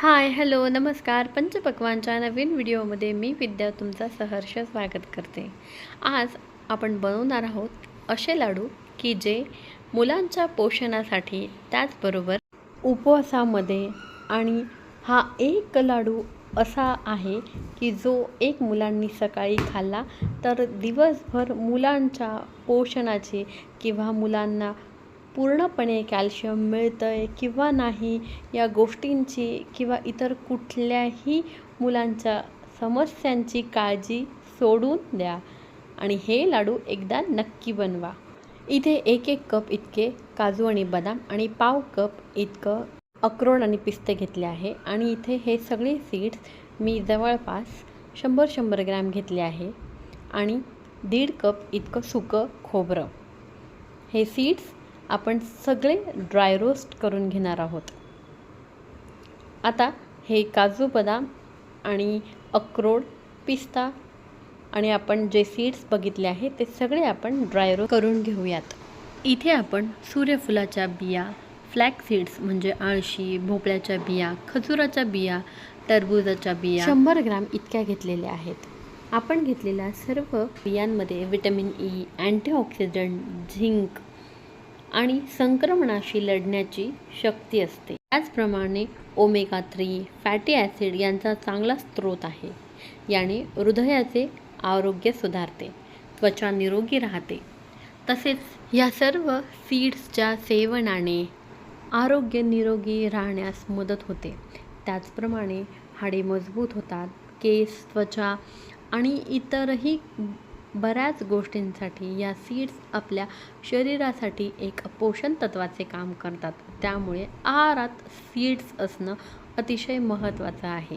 Hi hello नमस्कार. पंचपक्वानच्या नवीन व्हिडिओमध्ये मी विद्या तुमचा सहर्ष स्वागत करते. आज आपण बनवणार आहोत असे लाडू की जे मुलांच्या पोषणासाठी त्याचबरोबर उपवासामध्ये आणि हा एक लाडू असा आहे की जो एक मुलांनी सकाळी खाल्ला तर दिवसभर मुलांच्या पोषणाचे किंवा मुलांना पूर्णपणे कॅल्शियम मिळतं आहे किंवा नाही या गोष्टींची किंवा इतर कुठल्याही मुलांच्या समस्यांची काळजी सोडून द्या. आणि हे लाडू एकदा नक्की बनवा. इथे एक एक कप इतके काजू आणि बदाम आणि पाव कप इतकं अक्रोड आणि पिस्ते घेतले आहे. आणि इथे हे सगळे सीड्स मी जवळपास शंभर शंभर ग्रॅम घेतले आहे. आणि दीड कप इतकं सुकं खोबरं. हे सीड्स आपण सगळे ड्राय रोस्ट करून घेणार आहोत. आता हे काजू बदाम आणि अक्रोड पिस्ता आणि आपण जे सीड्स बघितले आहे ते सगळे आपण ड्राय रोस्ट करून घेऊयात. इथे आपण सूर्यफुलाच्या बिया फ्लॅक सीड्स म्हणजे आळशी भोपळ्याच्या बिया खजुराच्या बिया टरबूजाच्या बिया शंभर ग्राम इतक्या घेतलेल्या आहेत. आपण घेतलेल्या सर्व बियांमध्ये विटॅमिन ई अँटीऑक्सिडंट झिंक आणि संक्रमणाशी लढण्याची शक्ती असते. त्याचप्रमाणे ओमेगा थ्री फॅटी ॲसिड यांचा चांगला स्रोत आहे. याने हृदयाचे आरोग्य सुधारते त्वचा निरोगी राहते. तसेच या सर्व सीड्सच्या सेवनाने आरोग्य निरोगी राहण्यास मदत होते. त्याचप्रमाणे हाडे मजबूत होतात केस त्वचा आणि इतरही बऱ्याच गोष्टींसाठी या सीड्स आपल्या शरीरासाठी एक पोषण तत्वाचे काम करतात. त्यामुळे आहारात सीड्स असणं अतिशय महत्त्वाचं आहे.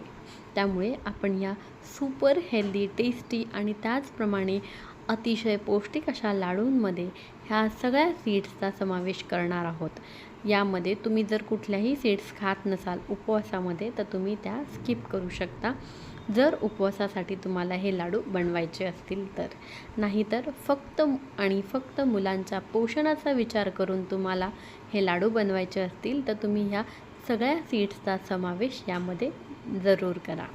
त्यामुळे आपण या सुपर हेल्दी टेस्टी आणि त्याचप्रमाणे अतिशय पौष्टिक अशा लाडूंमध्ये ह्या सगळ्या सीड्सचा समावेश करणार आहोत. यामध्ये तुम्ही जर कुठल्याही सीड्स खात नसाल उपवासामध्ये तर तुम्ही त्या स्किप करू शकता. जर उपवासासाठी तुम्हाला हे लाडू बनवायचे असतील तर. नाहीतर फक्त आणि फक्त मुलांच्या पोषणाचा विचार करून तुम्हाला हे लाडू बनवायचे असतील तर तुम्ही ह्या सगळ्या सीड्सचा समावेश यामध्ये जरूर करा.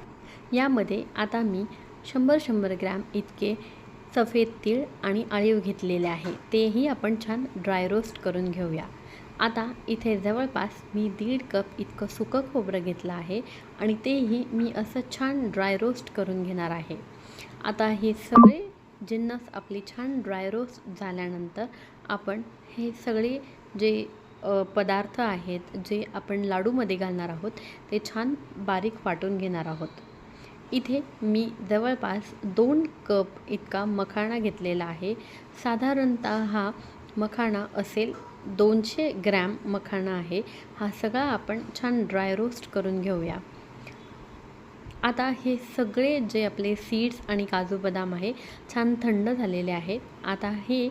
यामध्ये आता मी शंभर शंभर ग्रॅम इतके सफेद तीळ आणि अळीव घेतलेले आहे. तेही आपण छान ड्राय रोस्ट करून घेऊया. आता इथे जवळपास मी दीड कप इतकं सुकं खोबरं घेतलं आहे आणि तेही मी असं छान ड्राय रोस्ट करून घेणार आहे. आता हे सगळे जिन्नस आपली छान ड्राय रोस्ट झाल्यानंतर आपण हे सगळे जे पदार्थ आहेत जे आपण लाडूमध्ये घालणार आहोत ते छान बारीक वाटून घेणार आहोत. इथे मी जवळपास दोन कप इतका मखाणा घेतलेला आहे. साधारणतः हा मखाणा असेल दोनशे ग्रॅम मखाणा आहे. हा सगळा आपण छान ड्राय रोस्ट करून घेऊया. आता हे सगळे जे आपले सीड्स आणि काजू बदाम आहे छान थंड झालेले आहेत. आता हे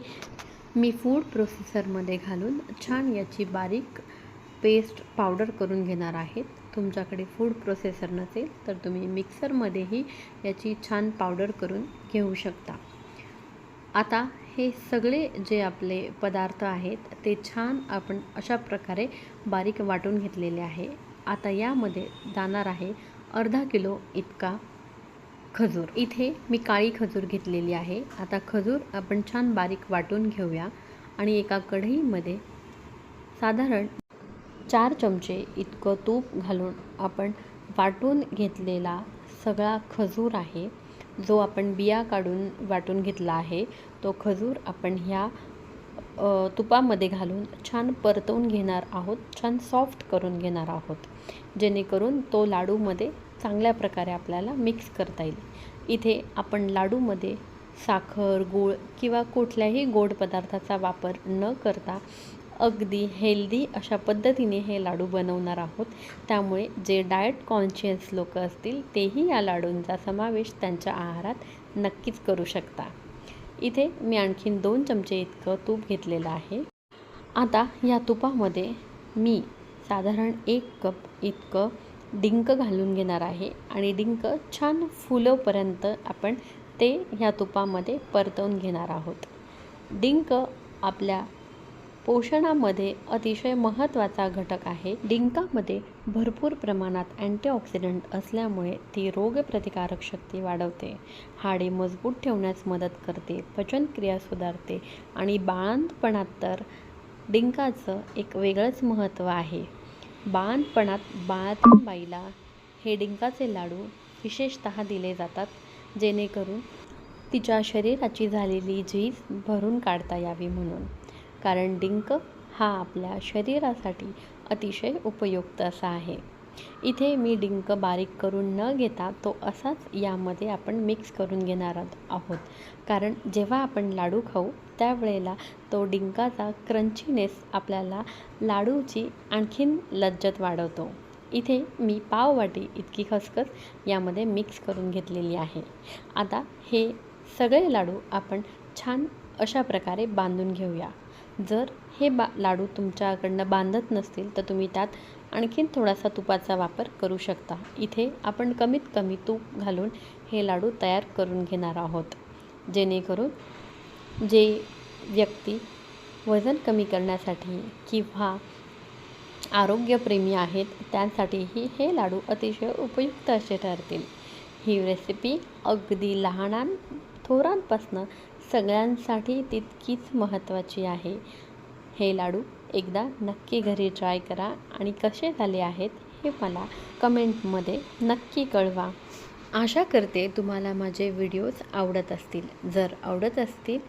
मी फूड प्रोसेसरमध्ये घालून छान याची बारीक पेस्ट पावडर करून घेणार आहेत तुमच्याकडे फूड प्रोसेसर नसेल तर तुम्ही मिक्सरमध्येही याची छान पावडर करून घेऊ शकता. आता हे सगळे जे आपले पदार्थ आहेत ते छान आपण अशा प्रकारे बारीक वाटून घेतलेले आहे. आता यामध्ये जाणार आहे अर्धा किलो इतका खजूर. इथे मी काळी खजूर घेतलेली आहे. आता खजूर आपण छान बारीक वाटून घेऊया आणि एका कढईमध्ये साधारण चार चमचे इतकं तूप घालून आपण वाटून घेतलेला सगळा खजूर आहे. जो आपण बिया काढून वाटून घेतला आहे तो खजूर आपण ह्या तुपामध्ये घालून छान परतवून घेणार आहोत छान सॉफ्ट करून घेणार आहोत. जेणेकरून तो लाडूमध्ये चांगल्या प्रकारे आपल्याला मिक्स करता येईल. इथे आपण लाडूमध्ये साखर गूळ किंवा कुठल्याही गोड पदार्थाचा वापर न करता अगदी हेल्दी अशा पद्धतीने हे लाडू बनवणार आहोत. त्यामुळे जे डाएट कॉन्शियस लोक असतील तेही या लाडूंचा समावेश त्यांच्या आहारात नक्कीच करू शकता. इथे मी आणखीन दोन चमचे इतकं तूप घेतलेलं आहे. आता या तुपामध्ये मी साधारण एक कप इतकं डिंक घालून घेणार आहे आणि डिंक छान फुलंपर्यंत आपण ते ह्या तुपामध्ये परतवून घेणार आहोत. डिंक आपल्या पोषणामध्ये अतिशय महत्त्वाचा घटक आहे. डिंकामध्ये भरपूर प्रमाणात अँटीऑक्सिडंट असल्यामुळे ती रोगप्रतिकारक शक्ती वाढवते. हाडे मजबूत ठेवण्यास मदत करते पचनक्रिया सुधारते आणि बाळंतपणात तर डिंकाचं एक वेगळंच महत्त्व आहे. बाळंतपणात बाळातील बाईला हे डिंकाचे लाडू विशेषतः दिले जातात जेणेकरून तिच्या शरीराची झालेली झीज भरून काढता यावी म्हणून. कारण डिंक हा आपल्या शरीरासाठी अतिशय उपयुक्त असा आहे. इथे मी डिंक बारीक करून न घेता तो असाच यामध्ये आपण मिक्स करून घेणार आहोत. कारण जेव्हा आपण लाडू खाऊ त्यावेळेला तो डिंकाचा क्रंचीनेस आपल्याला लाडूची आणखीन लज्जत वाढवतो. इथे मी पाववाटी इतकी खसखस यामध्ये मिक्स करून घेतलेली आहे. आता हे सगळे लाडू आपण छान अशा प्रकारे बांधून घेऊया. जर हे बा लाडू तुमच्याकडनं बांधत नसतील तर तुम्ही त्यात आणखीन थोडासा तुपाचा वापर करू शकता. इथे आपण कमीत कमी तूप घालून हे लाडू तयार करून घेणार आहोत. जेणेकरून जे व्यक्ती वजन कमी करण्यासाठी किंवा आरोग्यप्रेमी आहेत त्यांसाठीही हे लाडू अतिशय उपयुक्त असे ठरतील. ही रेसिपी अगदी लहानां थोरांपासनं सगळ्यांसाठी तितकीच महत्त्वाची आहे. हे लाडू एकदा नक्की घरी ट्राय करा आणि कसे झाले आहेत हे मला कमेंटमध्ये नक्की कळवा. आशा करते तुम्हाला माझे व्हिडिओज आवडत असतील. जर आवडत असतील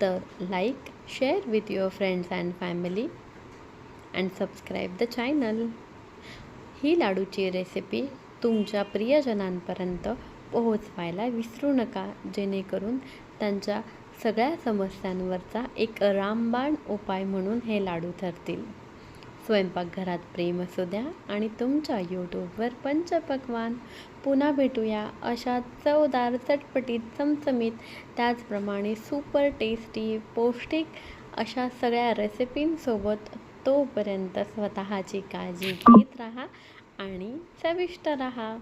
तर like share with your friends and family and subscribe the channel ही लाडूची रेसिपी तुमच्या प्रियजनांपर्यंत पोहोचवायला विसरू नका जेणेकरून त्यांच्या सगळ्या समस्यांवरचा एक रामबाण उपाय म्हणून हे लाडू ठरतील. स्वयंपाकघरात प्रेम असू द्या आणि तुमच्या यूट्यूबवर पंचपक्वान. पुन्हा भेटूया अशा चवदार चटपटीत चमचमीत त्याचप्रमाणे सुपर टेस्टी पौष्टिक अशा सगळ्या रेसिपींसोबत तोपर्यंत स्वतःची काळजी घेत राहा आणि चविष्ट राहा.